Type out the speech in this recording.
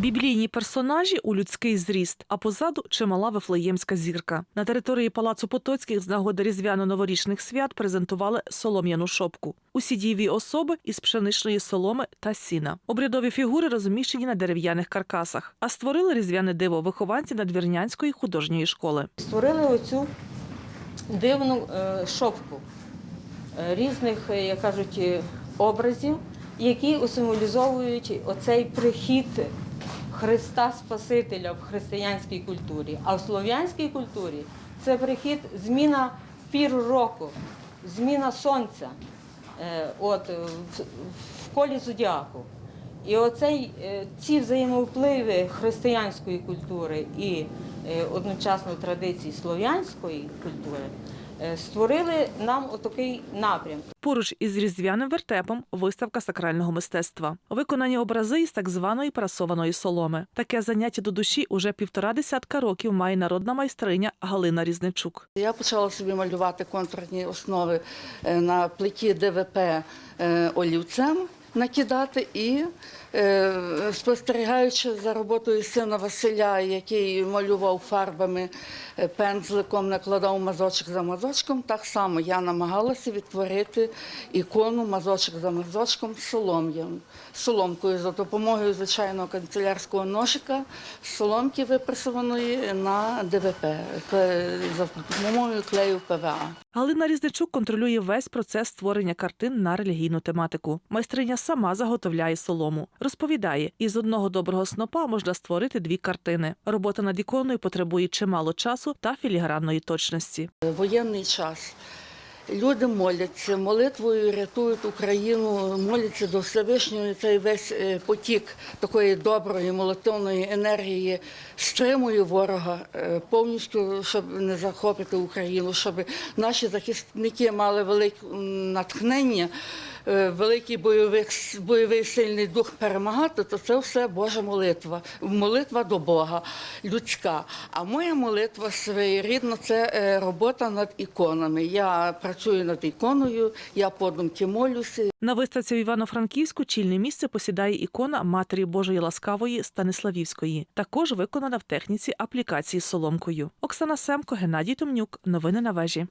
Біблійні персонажі у людський зріст, а позаду чимала вифлеємська зірка. На території палацу Потоцьких з нагоди різдвяно-новорічних свят презентували солом'яну шопку. Усі дієві особи із пшеничної соломи та сіна. Обрядові фігури розміщені на дерев'яних каркасах, а створили різдвяне диво вихованці Надвірнянської художньої школи. Створили оцю дивну е, шопку е, різних, е, як кажуть, образів, які символізовують оцей прихід Христа Спасителя в християнській культурі. А в слов'янській культурі це прихід, зміна пір року, зміна сонця е, от, в, колі зодіаку. І оцей, е, ці взаємовпливи християнської культури і е, одночасно традицій слов'янської культури створили нам отакий напрям. Поруч із різдвяним вертепом виставка сакрального мистецтва. Виконані образи із так званої прасованої соломи. Таке заняття до душі уже півтора десятка років має народна майстриня Галина Різничук. Я почала собі малювати контурні основи е, на плиті ДВП е, олівцем накидати і е, спостерігаючи за роботою сина Василя, який малював фарбами е, пензликом, накладав мазочок за мазочком, так само я намагалася відтворити ікону мазочок за мазочком солом'ям, соломкою за допомогою звичайного канцелярського ножика, соломки випресованої на ДВП за допомогою клею ПВА. Галина Різничук контролює весь процес створення картин на релігійну тематику. Майстриня сама заготовляє солому. Розповідає, із одного доброго снопа можна створити дві картини. Робота над іконою потребує чимало часу та філігранної точності. Воєнний час. Люди моляться, молитвою рятують Україну, моляться до Всевишнього. Цей весь е, потік такої доброї молитовної енергії стримує ворога е, повністю, щоб не захопити Україну, щоб наші захисники мали велике натхнення, великий бойовий, бойовий сильний дух перемагати, то це все Божа молитва. Молитва до Бога, людська. А моя молитва своєрідна це е, робота над іконами. Я працюю над іконою, я подумки молюся. На виставці в Івано-Франківську чільне місце посідає ікона Матері Божої Ласкавої Станиславівської. Також виконана в техніці аплікації з соломкою. Оксана Семко, Геннадій Томнюк. Новини на вежі.